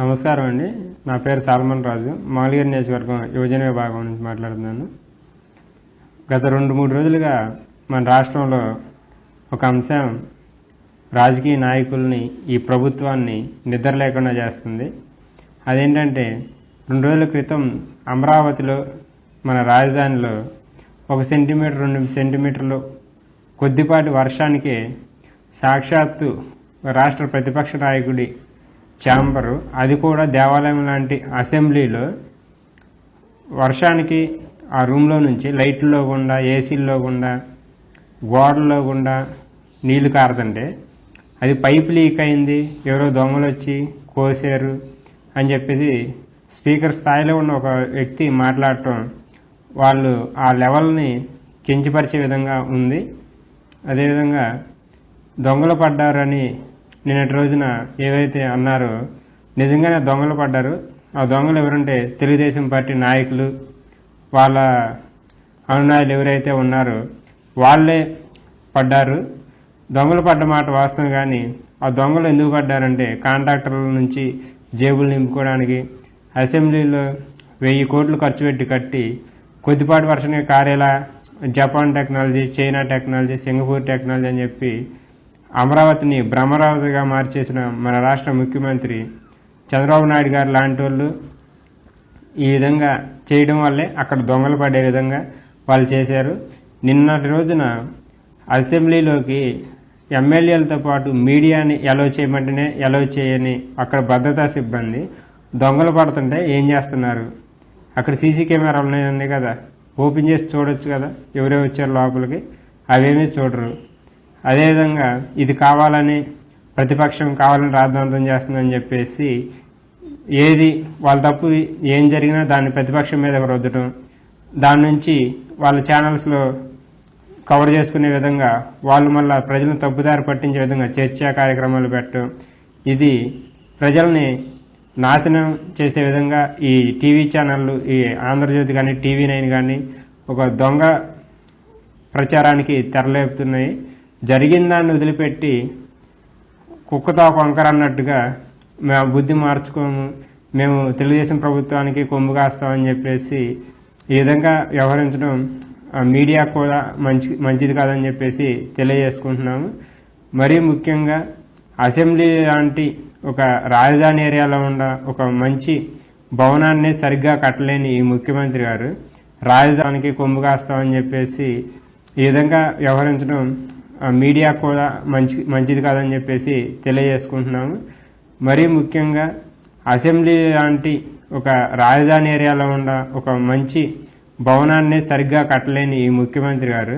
నమస్కారం అండి. నా పేరు సాల్మన్ రాజు. మాలిగర్ నియోజకవర్గం యువజన విభాగం నుంచి మాట్లాడుతున్నాను. గత రెండు మూడు రోజులుగా మన రాష్ట్రంలో ఒక అంశం రాజకీయ నాయకుల్ని ఈ ప్రభుత్వాన్ని నిద్ర లేకుండా చేస్తుంది. అదేంటంటే రెండు రోజుల క్రితం అమరావతిలో మన రాజధానిలో ఒక సెంటీమీటర్ రెండు సెంటీమీటర్లు కొద్దిపాటి వర్షానికే సాక్షాత్తు రాష్ట్ర ప్రతిపక్ష నాయకుడి ఛాంబరు. అది కూడా దేవాలయం లాంటి అసెంబ్లీలో వర్షానికి ఆ రూమ్లో నుంచి లైట్లో గుండా ఏసీల్లో గుండా గోడల్లో గుండా నీళ్ళు కారుతుంటే అది పైప్ లీక్ అయింది ఎవరో దొంగలు వచ్చి కోసారు అని చెప్పేసి స్పీకర్ స్థాయిలో ఉన్న ఒక వ్యక్తి మాట్లాడటం వాళ్ళు ఆ లెవెల్ని కించపరిచే విధంగా ఉంది. అదేవిధంగా దొంగలు పడ్డారని నిన్నటి రోజున ఏవైతే అన్నారో నిజంగానే దొంగలు పడ్డారు. ఆ దొంగలు ఎవరంటే తెలుగుదేశం పార్టీ నాయకులు వాళ్ళ అనునాయులు ఎవరైతే ఉన్నారో వాళ్ళే పడ్డారు. దొంగలు పడ్డ మాట వాస్తవం కానీ ఆ దొంగలు ఎందుకు పడ్డారంటే కాంట్రాక్టర్ల నుంచి జేబులు నింపుకోవడానికి అసెంబ్లీలో వెయ్యి కోట్లు ఖర్చు పెట్టి కట్టి కొద్దిపాటి వర్షంగా కారేలా Japan technology China technology Singapore technology అని చెప్పి అమరావతిని భ్రమరావతిగా మార్చేసిన మన రాష్ట్ర ముఖ్యమంత్రి చంద్రబాబు నాయుడు గారు లాంటి వాళ్ళు ఈ విధంగా చేయడం వల్లే అక్కడ దొంగలు పడే విధంగా వాళ్ళు చేశారు. నిన్నటి రోజున అసెంబ్లీలోకి ఎమ్మెల్యేలతో పాటు మీడియాని ఎలో చేయమంటేనే ఎలో చేయని అక్కడ భద్రతా సిబ్బంది దొంగలు పడుతుంటే ఏం చేస్తున్నారు? అక్కడ సీసీ కెమెరాలు ఉన్నాయి కదా. ఓపెన్ చేసి చూడొచ్చు కదా. ఎవరే వచ్చారు లోపలికి. అవేమీ చూడరు. అదేవిధంగా ఇది కావాలని ప్రతిపక్షం కావాలని రాద్ధాంతం చేస్తుందని చెప్పేసి ఏది వాళ్ళ తప్పు ఏం జరిగినా దాన్ని ప్రతిపక్షం మీద రుద్దటం దాని నుంచి వాళ్ళ ఛానల్స్లో కవర్ చేసుకునే విధంగా వాళ్ళు మళ్ళీ ప్రజలను తప్పుదారి పట్టించే విధంగా చర్చా కార్యక్రమాలు పెట్టడం ఇది ప్రజల్ని నాశనం చేసే విధంగా ఈ టీవీ ఛానళ్ళు ఈ ఆంధ్రజ్యోతి కానీ టీవీ నైన్ కానీ ఒక దొంగ ప్రచారానికి తెరలేపుతున్నాయి. జరిగిన దాన్ని వదిలిపెట్టి కుక్కతో వంకర అన్నట్టుగా మేము బుద్ధి మార్చుకోము. మేము తెలుగుదేశం ప్రభుత్వానికి కొమ్ము కాస్తామని చెప్పేసి ఈ విధంగా వ్యవహరించడం మీడియా కూడా మంచి మంచిది కాదని చెప్పేసి తెలియజేసుకుంటున్నాము. మరీ ముఖ్యంగా అసెంబ్లీ లాంటి ఒక రాజధాని ఏరియాలో ఉన్న ఒక మంచి భవనాన్ని సరిగ్గా కట్టలేని ఈ ముఖ్యమంత్రి గారు రాజధానికి కొమ్ము కాస్తామని చెప్పేసి ఈ విధంగా వ్యవహరించడం మీడియా కూడా మంచి మంచిది కాదని చెప్పేసి తెలియజేసుకుంటున్నాము. మరీ ముఖ్యంగా అసెంబ్లీ లాంటి ఒక రాజధాని ఏరియాలో ఉన్న ఒక మంచి భవనాన్ని సరిగ్గా కట్టలేని ఈ ముఖ్యమంత్రి గారు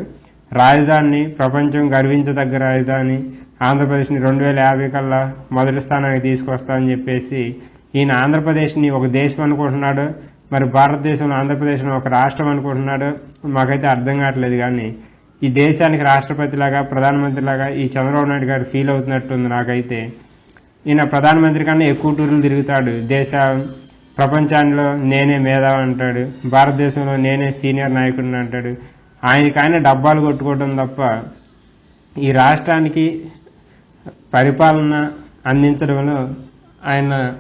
రాజధానిని ప్రపంచం గర్వించదగ్గ రాజధాని ఆంధ్రప్రదేశ్ని రెండు వేల యాభై కల్లా మొదటి స్థానానికి తీసుకొస్తామని చెప్పేసి ఈయన ఆంధ్రప్రదేశ్ని ఒక దేశం అనుకుంటున్నాడు మరి భారతదేశంలో ఆంధ్రప్రదేశ్ని ఒక రాష్ట్రం అనుకుంటున్నాడు మాకైతే అర్థం కావట్లేదు కానీ ఈ దేశానికి రాష్ట్రపతిలాగా ప్రధానమంత్రిలాగా ఈ చంద్రబాబు నాయుడు గారు ఫీల్ అవుతున్నట్టుంది నాకైతే. ఈయన ప్రధానమంత్రి కన్నా ఎక్కువ టూర్లు తిరుగుతాడు. దేశ ప్రపంచంలో నేనే మేధావి అంటాడు. భారతదేశంలో నేనే సీనియర్ నాయకుడిని అంటాడు. ఆయనకి ఆయన డబ్బాలు కొట్టుకోవడం తప్ప ఈ రాష్ట్రానికి పరిపాలన అందించడంలో ఆయన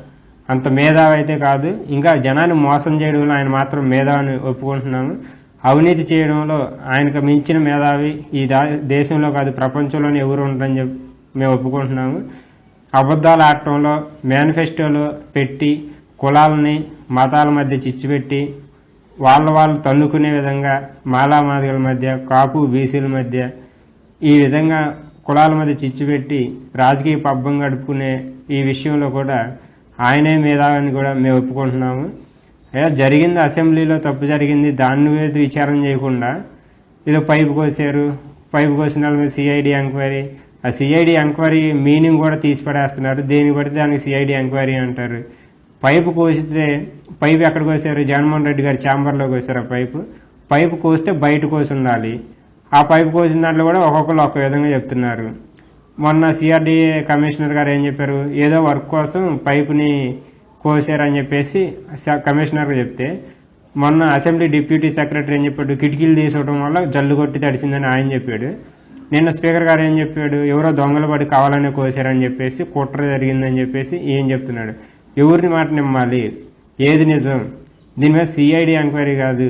అంత మేధావి అయితే కాదు. ఇంకా జనాన్ని మోసం చేయడంలో ఆయన మాత్రం మేధావని ఒప్పుకుంటున్నాము. అవినీతి చేయడంలో ఆయనకు మించిన మేధావి ఈ దా దేశంలో కాదు ప్రపంచంలోనే ఎవరు ఉండరని చెప్పి మేము ఒప్పుకుంటున్నాము. అబద్ధాలు ఆడటంలో మేనిఫెస్టోలో పెట్టి కులాలని మతాల మధ్య చిచ్చుపెట్టి వాళ్ళ వాళ్ళు తన్నుకునే విధంగా మాలామాదిగల మధ్య కాపు బీసీల మధ్య ఈ విధంగా కులాల మధ్య చిచ్చుపెట్టి రాజకీయ పబ్బం గడుపుకునే ఈ విషయంలో కూడా ఆయనే మేధావని కూడా మేము ఒప్పుకుంటున్నాము. జరిగింది అసెంబ్లీలో తప్పు జరిగింది దాన్ని మీద విచారం చేయకుండా ఏదో పైపు కోసారు పైపు కోసిన వాళ్ళ మీద సిఐడి ఎంక్వైరీ. ఆ సిఐడి ఎంక్వైరీ మీనింగ్ కూడా తీసి పడేస్తున్నారు దేనికి పడితే దానికి సిఐడి ఎంక్వైరీ అంటారు. పైపు కోసితే పైపు ఎక్కడ కోసారు? జగన్మోహన్ రెడ్డి గారి ఛాంబర్లో కోసారు ఆ పైపు. పైపు కోస్తే బయట కోసి ఉండాలి. ఆ పైపు కోసిన దాంట్లో కూడా ఒక్కొక్కరు ఒక్క విధంగా చెప్తున్నారు. మొన్న సిఆర్డీఏ కమిషనర్ గారు ఏం చెప్పారు? ఏదో వర్క్ కోసం పైపుని కోసారని చెప్పేసి కమిషనర్కి కమిషనర్ చెప్తే మొన్న అసెంబ్లీ డిప్యూటీ సెక్రటరీ ఏం చెప్పాడు కిటికీలు తీసుకోవడం వల్ల జల్లు కొట్టి తడిసిందని ఆయన చెప్పాడు. నిన్న స్పీకర్ గారు ఏం చెప్పాడు ఎవరో దొంగలు పడి కావాలనే కోసారని చెప్పేసి కుట్ర జరిగిందని చెప్పేసి ఏం చెప్తున్నాడు. ఎవరిని మాట నిమ్మాలి? ఏది నిజం? దీని మీద సిఐడి ఎంక్వైరీ కాదు.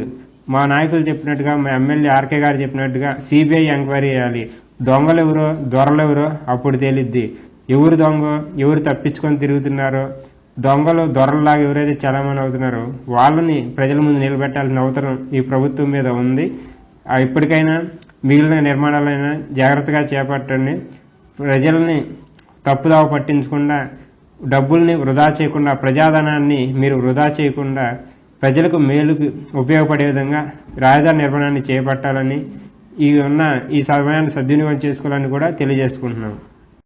మా నాయకులు చెప్పినట్టుగా మా ఎమ్మెల్యే ఆర్కే గారు చెప్పినట్టుగా సిబిఐ ఎంక్వైరీ చేయాలి. దొంగలు ఎవరో దొరలు ఎవరో అప్పుడు తేలిద్ది. ఎవరు దొంగ ఎవరు తప్పించుకొని తిరుగుతున్నారో దొంగలు దొరల్లాగా ఎవరైతే చలామణి అవుతున్నారో వాళ్ళని ప్రజల ముందు నిలబెట్టాల్సిన అవసరం ఈ ప్రభుత్వం మీద ఉంది. ఆ ఇప్పటికైనా మిగిలిన నిర్మాణాలైనా జాగ్రత్తగా చేపట్టండి. ప్రజల్ని తప్పుదావ పట్టించకుండా డబ్బుల్ని వృధా చేయకుండా ప్రజాధనాన్ని మీరు వృధా చేయకుండా ప్రజలకు మేలుకు ఉపయోగపడే విధంగా రాజధాని నిర్మాణాన్ని చేపట్టాలని ఈ ఉన్న ఈ సమయాన్ని సద్వినియోగం చేసుకోవాలని కూడా తెలియజేసుకుంటున్నాం.